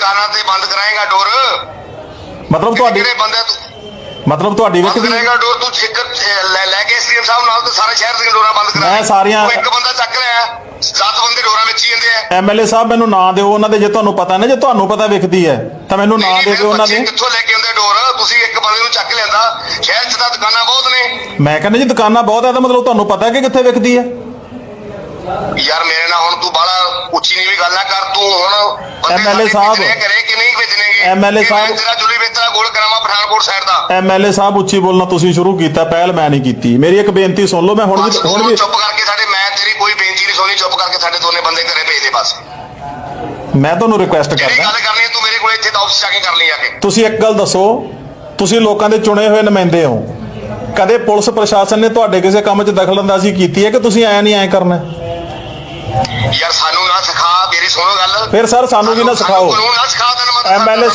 ਦੁਕਾਨਾਂ ਤੇ ਬੰਦ ਕਰਾਏਗਾ ਡੋਰ। ਮਤਲਬ ਤੁਹਾਡੀ ਕਿਹੜੇ ਬੰਦੇ ਤੂੰ ਮਤਲਬ ਤੁਹਾਡੀ ਬੰਦ ਵਿਕਦੀ ਕਰਾਏਗਾ ਡੋਰ ਤੂੰ ਅਹ, ਲੈ ਲੈ ਕੇ ਐਸਡੀਐਮ ਸਾਹਿਬ ਨਾਲ ਤੇ ਸਾਰੇ ਸ਼ਹਿਰ ਦੀਆਂ ਡੋਰਾਂ ਬੰਦ ਕਰਾ। ਮੈਂ ਸਾਰੀਆਂ- ਇੱਕ ਬੰਦਾ ਚੱਕ ਲਿਆ ਸੱਤ ਬੰਦੇ ਡੋਰਾਂ ਵਿੱਚ ਹੀ ਜਾਂਦੇ ਆ। ਐਮਐਲਏ ਸਾਹਿਬ ਮੈਨੂੰ ਨਾਂ ਦਿਓ ਉਹਨਾਂ ਦੇ ਜੇ ਤੁਹਾਨੂੰ ਪਤਾ ਨਾ ਜੇ ਤੁਹਾਨੂੰ ਪਤਾ ਵਿਕਦੀ ਹੈ ਤਾਂ ਮੈਨੂੰ ਨਾਂ ਦੇ ਦਿਓ ਉਹਨਾਂ ਦੇ। ਕਿੱਥੋਂ ਲੈ ਕੇ ਆਉਂਦੇ ਡੋਰ? ਤੁਸੀਂ ਇੱਕ ਬੰਦੇ ਨੂੰ ਚੱਕ ਲਿਆਂਦਾ। ਸ਼ਹਿਰ 'ਚ ਤਾਂ ਦੁਕਾਨਾਂ ਬਹੁਤ ਨੇ। ਮੈਂ ਕਹਿੰਦਾ ਜੀ ਦੁਕਾਨਾਂ ਬਹੁਤ ਹੈ ਤਾਂ ਮਤਲਬ ਤੁਹਾਨੂੰ ਪਤਾ ਕਿ ਕਿੱਥੇ ਵਿਕਦੀ ਹੈ? ਯਾਰ ਮੇਰੇ ਨਾਲ ਹੁਣ ਤੂੰ ਬਾਲਾ ਉੱਚੀ ਨੀਵੀਂ ਗੱਲ ਨਾ ਕਰ। ਤੂੰ ਹੁਣ ਸਾਡੇ ਸਾਹਿਬ। ਕਰੇ ਕਿ ਨਹੀਂ ਕਿ ਮੈਂ ਸਾਹਿਬ। ਤੇਰਾ ਜੁਲੀ ਵੇਚਣਾ ਗੋਲ ਕਰਾਵਾਂ ਪਠਾਨਕੋਟ ਸਾਈਡ ਦਾ? ਐਮਐਲਏ ਸਾਹਿਬ ਉੱਚੀ ਬੋਲਣਾ ਤੁਸੀਂ ਸ਼ੁਰੂ ਕੀਤਾ ਪਹਿਲ ਮੈਂ ਨਹੀਂ ਕੀਤੀ। ਮੇਰੀ ਇੱਕ ਬੇਨਤੀ ਸੁਣ ਲਓ ਮੈਂ ਹੁਣ ਵੀ ਹੁਣ ਵੀ ਚੁੱਪ ਕਰਕੇ ਸਾਡੇ ਮੈਂ ਤੇਰੀ ਕੋਈ ਬੇਨਤੀ ਨਹੀਂ ਸੁਣੀ ਚੁੱਪ ਕਰਕੇ ਸਾਡੇ ਦੋਨੇ ਬੰਦੇ ਘਰੇ ਭੇਜ ਦੇ ਬਸ। ਮੈਂ ਤੁਹਾਨੂੰ ਰਿਕੁਐਸਟ ਕਰਦਾ। ਗੱਲ ਕਰਨੀ ਹੈ ਤੂੰ ਮੇਰੇ ਕੋਲ ਇੱਥੇ ਆਫਿਸ ਜਾ ਕੇ ਕਰ ਲਈ ਆ ਕੇ। ਤੁਸੀਂ ਇੱਕ ਗੱਲ ਦੱਸੋ ਤੁਸੀਂ ਲੋਕਾਂ ਦੇ ਚੁਣੇ ਹੋਏ ਨੁਮਾਇੰਦੇ ਹੋ। ਕਦੇ ਪੁਲਿਸ ਪ੍ਰਸ਼ਾਸਨ ਨੇ ਤੁਹਾਡੇ ਕਿਸੇ ਕੰਮ 'ਚ ਦਖਲਅੰਦਾਜ਼ੀ ਕੀਤੀ ਹੈ ਕਿ ਤੁਸੀਂ ਐ ਨਹੀਂ ਐ ਕਰਨਾ? ਯਾਰ ਸਾਨੂੰ ਮੇਰੀ ਸੁਣੋ ਗੱਲ। ਫਿਰ ਸਰ ਸਾਨੂੰ ਵੀ ਨਾ ਸਿਖਾਓ? ਕਾਨੂੰਨ ਨਾ ਸਿਖਾ ਤੈਨੂੰ ਮੈਂ ਐਮਐਲਏ